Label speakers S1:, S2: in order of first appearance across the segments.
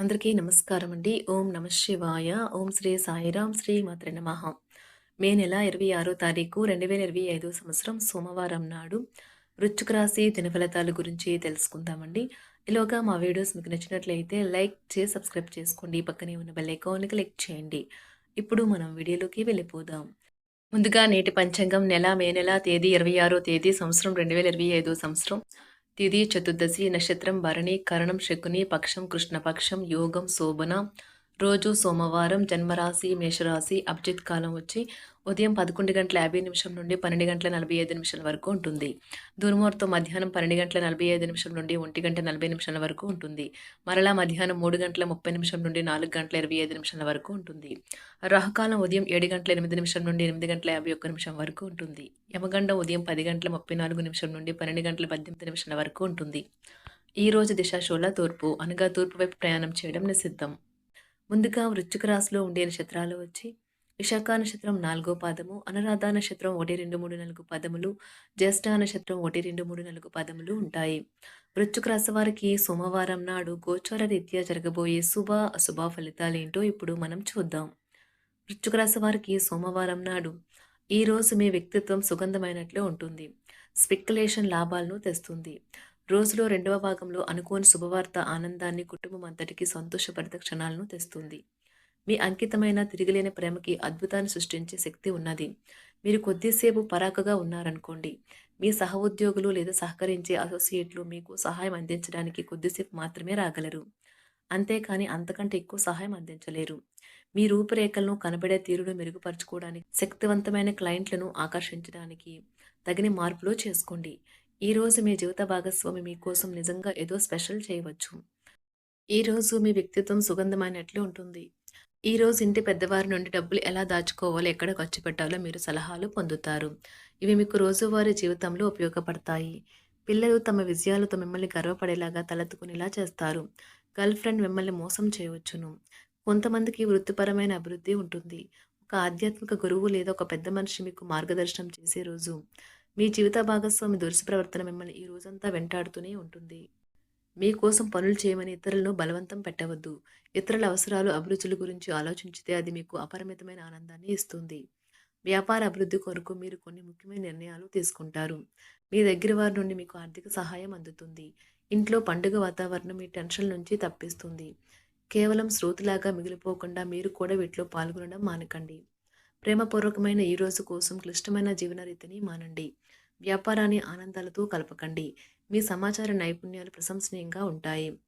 S1: అందరికీ నమస్కారం అండి. ఓం నమ శివాయ. ఓం శ్రీ సాయిరాం శ్రీ మాత్ర నమః. మే నెల 26 తారీఖు 2025 సంవత్సరం సోమవారం నాడు వృచ్చుక రాశి దినఫలితాల గురించి తెలుసుకుందామండి. ఇలాగా మా వీడియోస్ మీకు నచ్చినట్లయితే లైక్ చేసి సబ్స్క్రైబ్ చేసుకోండి. పక్కనే ఉన్న బెల్ ఐకాన్‌ని క్లిక్ చేయండి. ఇప్పుడు మనం వీడియోలోకి వెళ్ళిపోదాం. ముందుగా నేటి పంచాంగం నెల మే నెల తేదీ 26 తేదీ సంవత్సరం 2025 సంవత్సరం తిథి చతుర్దశి నక్షత్రం భరణి కరణం శకుని పక్షం కృష్ణపక్షం యోగం శోభన రోజు సోమవారం జన్మరాశి మేషరాశి అభిజిత్ కాలం వచ్చి ఉదయం పదకొండు గంటల యాభై నిమిషం నుండి పన్నెండు గంటల నలభై ఐదు నిమిషాల వరకు ఉంటుంది. దుర్ముహూర్తం మధ్యాహ్నం పన్నెండు గంటల నలభై ఐదు నిమిషం నుండి ఒంటి గంట నలభై నిమిషాల వరకు ఉంటుంది. మరలా మధ్యాహ్నం మూడు గంటల ముప్పై నిమిషం నుండి నాలుగు గంటల ఇరవై ఐదు నిమిషాల వరకు ఉంటుంది. రాహుకాలం ఉదయం ఏడు గంటల ఎనిమిది నిమిషం నుండి ఎనిమిది గంటల యాభై ఒక్క నిమిషం వరకు ఉంటుంది. యమగండం ఉదయం పది గంటల ముప్పై నాలుగు నిమిషం నుండి పన్నెండు గంటల పద్దెనిమిది నిమిషాల వరకు ఉంటుంది. ఈ రోజు దిశాశూల తూర్పు అనగా తూర్పు వైపు ప్రయాణం చేయడం నిషిద్ధం. ముందుగా వృశ్చిక రాశిలో ఉండే నక్షత్రాలు వచ్చి విశాఖ నక్షత్రం నాలుగో పాదము అనురాధ నక్షత్రం ఒకటి రెండు మూడు నాలుగు పదములు జ్యేష్ఠ నక్షత్రం ఒకటి రెండు మూడు నాలుగు పదములు ఉంటాయి. వృశ్చిక రాశి వారికి సోమవారం నాడు గోచార రీత్యా జరగబోయే శుభ అశుభ ఫలితాలు ఏంటో ఇప్పుడు మనం చూద్దాం. వృశ్చిక రాశి వారికి సోమవారం నాడు ఈ రోజు మీ వ్యక్తిత్వం సుగంధమైనట్లు ఉంటుంది. స్పెక్యులేషన్ లాభాలను తెస్తుంది. రోజులో రెండవ భాగంలో అనుకోని శుభవార్త ఆనందాన్ని కుటుంబం అంతటికి సంతోషపరిత క్షణాలను తెస్తుంది. మీ అంకితమైన తిరిగిలేని ప్రేమకి అద్భుతాన్ని సృష్టించే శక్తి ఉన్నది. మీరు కొద్దిసేపు పరాకగా ఉన్నారనుకోండి. మీ సహ ఉద్యోగులు లేదా సహకరించే అసోసియేట్లు మీకు సహాయం అందించడానికి కొద్దిసేపు మాత్రమే రాగలరు. అంతేకాని అంతకంటే ఎక్కువ సహాయం అందించలేరు. మీ రూపురేఖలను కనబడే తీరును మెరుగుపరచుకోవడానికి శక్తివంతమైన క్లయింట్లను ఆకర్షించడానికి తగిన మార్పులు చేసుకోండి. ఈ రోజు మీ జీవిత భాగస్వామి మీకోసం నిజంగా ఏదో స్పెషల్ చేయవచ్చు. ఈ రోజు మీ వ్యక్తిత్వం సుగంధమైనట్లు ఉంటుంది. ఈ రోజు ఇంటి పెద్దవారి నుండి డబ్బులు ఎలా దాచుకోవాలో ఎక్కడ ఖర్చు పెట్టాలో మీరు సలహాలు పొందుతారు. ఇవి మీకు రోజువారీ జీవితంలో ఉపయోగపడతాయి. పిల్లలు తమ విజయాలతో మిమ్మల్ని గర్వపడేలాగా తలెత్తుకునేలా చేస్తారు. గర్ల్ ఫ్రెండ్ మిమ్మల్ని మోసం చేయవచ్చును. కొంతమందికి వృత్తిపరమైన అభివృద్ధి ఉంటుంది. ఒక ఆధ్యాత్మిక గురువు లేదా ఒక పెద్ద మనిషి మీకు మార్గదర్శనం చేసే రోజు. మీ జీవిత భాగస్వామి దురుసు ప్రవర్తన మిమ్మల్ని ఈ రోజంతా వెంటాడుతూనే ఉంటుంది. మీకోసం పనులు చేయమని ఇతరులను బలవంతం పెట్టవద్దు. ఇతరుల అవసరాలు అభిరుచుల గురించి ఆలోచించితే అది మీకు అపరిమితమైన ఆనందాన్ని ఇస్తుంది. వ్యాపార అభివృద్ధి కొరకు మీరు కొన్ని ముఖ్యమైన నిర్ణయాలు తీసుకుంటారు. మీ దగ్గర వారి నుండి మీకు ఆర్థిక సహాయం అందుతుంది. ఇంట్లో పండుగ వాతావరణం మీ టెన్షన్ నుంచి తప్పిస్తుంది. కేవలం శ్రోతులాగా మిగిలిపోకుండా మీరు కూడా వీటిలో పాల్గొనడం మానకండి. ప్రేమపూర్వకమైన ఈ రోజు కోసం క్లిష్టమైన జీవన రీతిని మానండి. వ్యాపారాన్ని ఆనందాలతో కలపకండి. మీ సమాచార నైపుణ్యాలు ప్రశంసనీయంగా ఉంటాయి.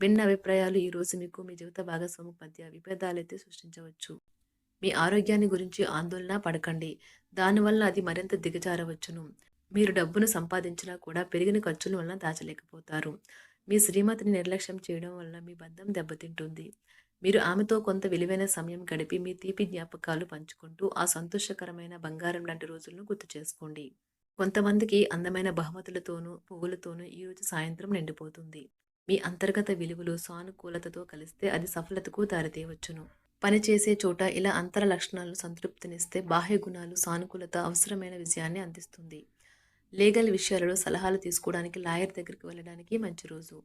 S1: భిన్న అభిప్రాయాలు ఈ రోజు మీకు మీ జీవిత భాగస్వామి మధ్య విభేదాలైతే సృష్టించవచ్చు. మీ ఆరోగ్యాన్ని గురించి ఆందోళన పడకండి. దానివల్ల అది మరింత దిగజారవచ్చును. మీరు డబ్బును సంపాదించినా కూడా పెరిగిన ఖర్చుల వలన దాచలేకపోతారు. మీ శ్రీమతిని నిర్లక్ష్యం చేయడం వలన మీ బంధం దెబ్బతింటుంది. మీరు ఆమెతో కొంత విలువైన సమయం గడిపి మీ తీపి జ్ఞాపకాలు పంచుకుంటూ ఆ సంతోషకరమైన బంగారం లాంటి రోజులను గుర్తు చేసుకోండి. కొంతమందికి అందమైన బహుమతులతోనూ పువ్వులతోనూ ఈరోజు సాయంత్రం నిండిపోతుంది. మీ అంతర్గత విలువలు సానుకూలతతో కలిస్తే అది సఫలతకు దారితీయవచ్చును. పనిచేసే చోట ఇలా అంతర లక్షణాలు సంతృప్తినిస్తే బాహ్య గుణాలు సానుకూలత అవసరమైన విజయాన్ని అందిస్తుంది. లీగల్ విషయాలలో సలహాలు తీసుకోవడానికి లాయర్ దగ్గరికి వెళ్ళడానికి మంచి రోజు.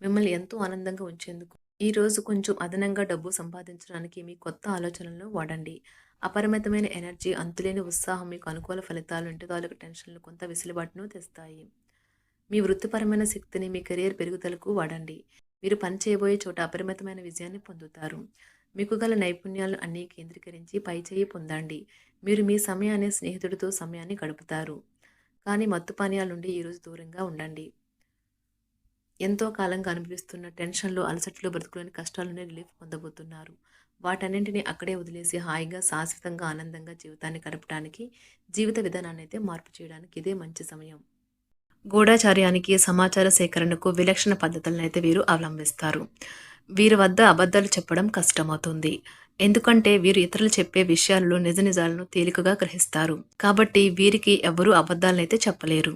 S1: మిమ్మల్ని ఎంతో ఆనందంగా ఉంచేందుకు ఈరోజు కొంచెం అదనంగా డబ్బు సంపాదించడానికి మీ కొత్త ఆలోచనలను వాడండి. అపరిమితమైన ఎనర్జీ అంతులేని ఉత్సాహం మీకు అనుకూల ఫలితాలు ఇంటిదాలకు టెన్షన్లు కొంత వెసులుబాటును తెస్తాయి. మీ వృత్తిపరమైన శక్తిని మీ కెరీర్ పెరుగుదలకు వాడండి. మీరు పని చేయబోయే చోట అపరిమితమైన విజయాన్ని పొందుతారు. మీకు గల నైపుణ్యాలను అన్నీ కేంద్రీకరించి పైచేయి పొందండి. మీరు మీ సమయాన్ని స్నేహితుడితో సమయాన్ని గడుపుతారు. కానీ మత్తు పానీయాల నుండి ఈరోజు దూరంగా ఉండండి. ఎంతో కాలంగా అనిపిస్తున్న టెన్షన్లు అలసట్లు బ్రతుకులోని కష్టాలనే రిలీఫ్ పొందబోతున్నారు. వాటన్నింటినీ అక్కడే వదిలేసి హాయిగా శాశ్వతంగా ఆనందంగా జీవితాన్ని గడపడానికి జీవిత విధానాన్ని అయితే మార్పు చేయడానికి ఇదే మంచి సమయం. గూఢాచార్యానికి సమాచార సేకరణకు విలక్షణ పద్ధతులను అయితే వీరు అవలంబిస్తారు. వీరి వద్ద అబద్ధాలు చెప్పడం కష్టమవుతుంది. ఎందుకంటే వీరు ఇతరులు చెప్పే విషయాల్లో నిజ నిజాలను తేలికగా గ్రహిస్తారు. కాబట్టి వీరికి ఎవరూ అబద్ధాలనైతే చెప్పలేరు.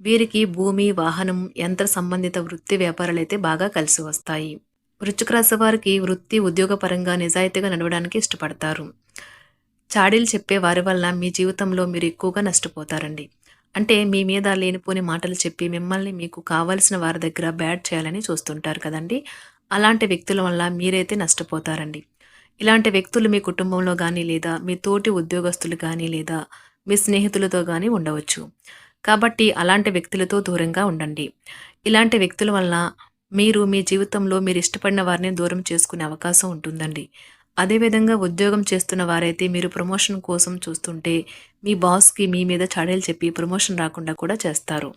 S1: వీరికి భూమి వాహనం యంత్ర సంబంధిత వృత్తి వ్యాపారాలు అయితే బాగా కలిసి వస్తాయి. వృశ్చిక రాశి వారికి వృత్తి ఉద్యోగపరంగా నిజాయితీగా నడవడానికి ఇష్టపడతారు. చాడీలు చెప్పే వారి వల్ల మీ జీవితంలో మీరు ఎక్కువగా నష్టపోతారండి. అంటే మీ మీద లేనిపోని మాటలు చెప్పి మిమ్మల్ని మీకు కావాల్సిన వారి దగ్గర బ్యాడ్ చేయాలని చూస్తుంటారు కదండి. అలాంటి వ్యక్తుల వల్ల మీరైతే నష్టపోతారండి. ఇలాంటి వ్యక్తులు మీ కుటుంబంలో కానీ లేదా మీ తోటి ఉద్యోగస్తులు కానీ లేదా మీ స్నేహితులతో కానీ ఉండవచ్చు. కాబట్టి అలాంటి వ్యక్తులతో దూరంగా ఉండండి. ఇలాంటి వ్యక్తుల వల్ల మీరు మీ జీవితంలో మీరు ఇష్టపడిన వారిని దూరం చేసుకునే అవకాశం ఉంటుందండి. అదేవిధంగా ఉద్యోగం చేస్తున్న వారైతే మీరు ప్రమోషన్ కోసం చూస్తుంటే మీ బాస్కి మీ మీద చాడీలు చెప్పి ప్రమోషన్ రాకుండా కూడా చేస్తారు.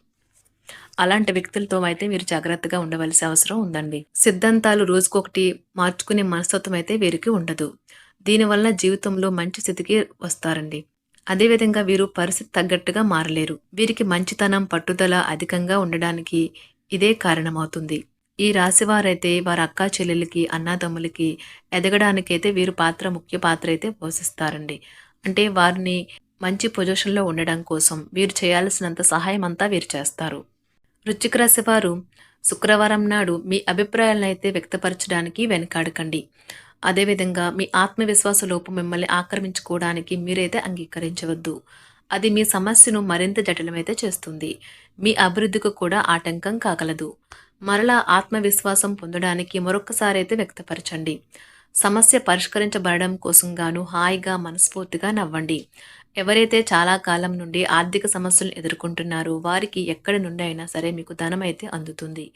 S1: అలాంటి వ్యక్తులతో అయితే మీరు జాగ్రత్తగా ఉండవలసిన అవసరం ఉందండి. సిద్ధాంతాలు రోజుకొకటి మార్చుకునే మనస్తత్వం అయితే వీరికి ఉండదు. దీనివల్ల జీవితంలో మంచి స్థితికి వస్తారండి. అదేవిధంగా వీరు పరిస్థితి తగ్గట్టుగా మారలేరు. వీరికి మంచితనం పట్టుదల అధికంగా ఉండడానికి ఇదే కారణమవుతుంది. ఈ రాశివారైతే వారి అక్కా చెల్లెలకి అన్నదమ్ములకి ఎదగడానికైతే వీరు పాత్ర ముఖ్య పాత్ర అయితే పోషిస్తారండి. అంటే వారిని మంచి పొజిషన్లో ఉండడం కోసం వీరు చేయాల్సినంత సహాయం అంతా వీరు చేస్తారు. వృశ్చిక రాశి వారు శుక్రవారం నాడు మీ అభిప్రాయాలను అయితే వ్యక్తపరచడానికి వెనకాడకండి. అదేవిధంగా మీ ఆత్మవిశ్వాస లోపం మిమ్మల్ని ఆక్రమించుకోవడానికి మీరైతే అంగీకరించవద్దు. అది మీ సమస్యను మరింత జటిలమైతే చేస్తుంది. మీ అభివృద్ధికి కూడా ఆటంకం కాగలదు. మరలా ఆత్మవిశ్వాసం పొందడానికి మరొకసారి అయితే వ్యక్తపరచండి. సమస్య పరిష్కరించబడడం కోసం గాను హాయిగా మనస్ఫూర్తిగా నవ్వండి. ఎవరైతే చాలా కాలం నుండి ఆర్థిక సమస్యలు ఎదుర్కొంటున్నారో వారికి ఎక్కడి నుండి అయినా సరే మీకు ధనం అయితే అందుతుంది.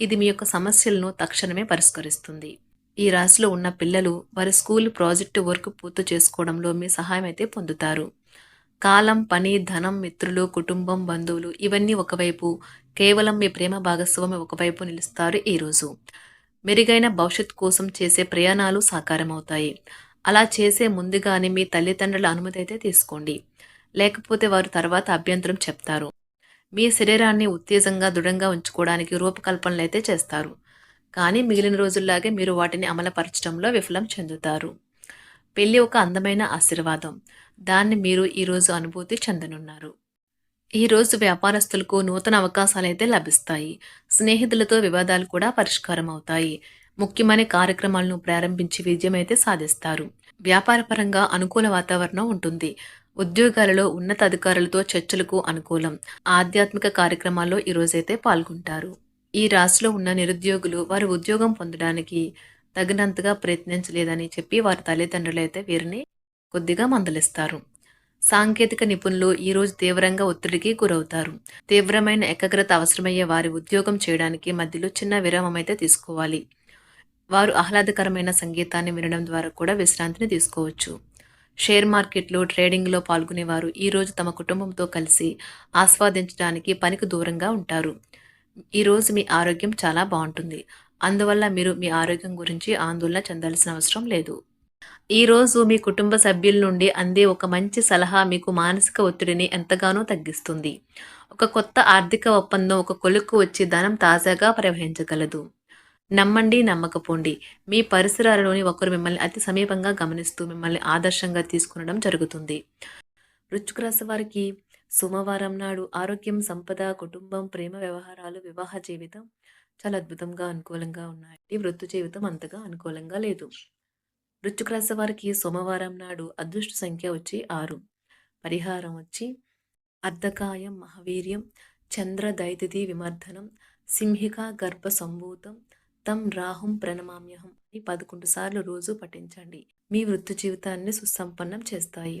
S1: ఇది మీ యొక్క సమస్యలను తక్షణమే పరిష్కరిస్తుంది. ఈ రాశిలో ఉన్న పిల్లలు వారి స్కూల్ ప్రాజెక్టు వర్క్ పూర్తి చేసుకోవడంలో మీ సహాయం అయితే పొందుతారు. కాలం పని ధనం మిత్రులు కుటుంబం బంధువులు ఇవన్నీ ఒకవైపు కేవలం మీ ప్రేమ భాగస్వామి ఒకవైపు నిలుస్తారు ఈరోజు మెరుగైన భవిష్యత్ కోసం చేసే ప్రయాణాలు సాకారమవుతాయి. అలా చేసే ముందుగానే మీ తల్లిదండ్రుల అనుమతి అయితే తీసుకోండి. లేకపోతే వారు తర్వాత అభ్యంతరం చెప్తారు. మీ శరీరాన్ని ఉత్తేజంగా దృఢంగా ఉంచుకోవడానికి రూపకల్పనలు అయితే చేస్తారు. కానీ మిగిలిన రోజుల్లాగే మీరు వాటిని అమలుపరచడంలో విఫలం చెందుతారు. పెళ్ళి ఒక అందమైన ఆశీర్వాదం. దాన్ని మీరు ఈరోజు అనుభూతి చెందనున్నారు. ఈరోజు వ్యాపారస్తులకు నూతన అవకాశాలు అయితే లభిస్తాయి. స్నేహితులతో వివాదాలు కూడా పరిష్కారం అవుతాయి ముఖ్యమైన కార్యక్రమాలను ప్రారంభించి విజయం అయితే సాధిస్తారు. వ్యాపారపరంగా అనుకూల వాతావరణం ఉంటుంది. ఉద్యోగాలలో ఉన్నత అధికారులతో చర్చలకు అనుకూలం. ఆధ్యాత్మిక కార్యక్రమాల్లో ఈరోజైతే పాల్గొంటారు. ఈ రాశిలో ఉన్న నిరుద్యోగులు వారు ఉద్యోగం పొందడానికి తగినంతగా ప్రయత్నించలేదని చెప్పి వారి తల్లిదండ్రులు అయితే వీరిని కొద్దిగా మందలిస్తారు. సాంకేతిక నిపుణులు ఈరోజు తీవ్రంగా ఒత్తిడికి గురవుతారు. తీవ్రమైన ఏకాగ్రత అవసరమయ్యే వారి ఉద్యోగం చేయడానికి మధ్యలో చిన్న విరామం అయితే తీసుకోవాలి. వారు ఆహ్లాదకరమైన సంగీతాన్ని వినడం ద్వారా కూడా విశ్రాంతిని తీసుకోవచ్చు. షేర్ మార్కెట్లో ట్రేడింగ్లో పాల్గొనేవారు ఈరోజు తమ కుటుంబంతో కలిసి ఆస్వాదించడానికి పనికి దూరంగా ఉంటారు. ఈరోజు మీ ఆరోగ్యం చాలా బాగుంటుంది. అందువల్ల మీరు మీ ఆరోగ్యం గురించి ఆందోళన చెందాల్సిన అవసరం లేదు. ఈరోజు మీ కుటుంబ సభ్యుల నుండి అందే ఒక మంచి సలహా మీకు మానసిక ఒత్తిడిని ఎంతగానో తగ్గిస్తుంది. ఒక కొత్త ఆర్థిక ఒప్పందం ఒక కొలుక్కు వచ్చి ధనం తాజాగా ప్రవహించగలదు. నమ్మండి నమ్మకపోండి. మీ పరిసరాలలోని ఒకరు మిమ్మల్ని అతి సమీపంగా గమనిస్తూ మిమ్మల్ని ఆదర్శంగా తీసుకునడం జరుగుతుంది. వృశ్చిక రాశి వారికి సోమవారం నాడు ఆరోగ్యం సంపద కుటుంబం ప్రేమ వ్యవహారాలు వివాహ జీవితం చాలా అద్భుతంగా అనుకూలంగా ఉన్నాయి. వృత్తి జీవితం అంతగా అనుకూలంగా లేదు. వృశ్చిక రాశి వారికి సోమవారం నాడు అదృష్ట సంఖ్య వచ్చి ఆరు. పరిహారం వచ్చి అర్ధకాయం మహావీర్యం చంద్ర దైతిథి విమర్ధనం సింహిక గర్భ సంభూతం తం రాహుం ప్రణమామ్యహం అని పదకొండు సార్లు రోజు పఠించండి. మీ వృత్తి జీవితాన్ని సుసంపన్నం చేస్తాయి.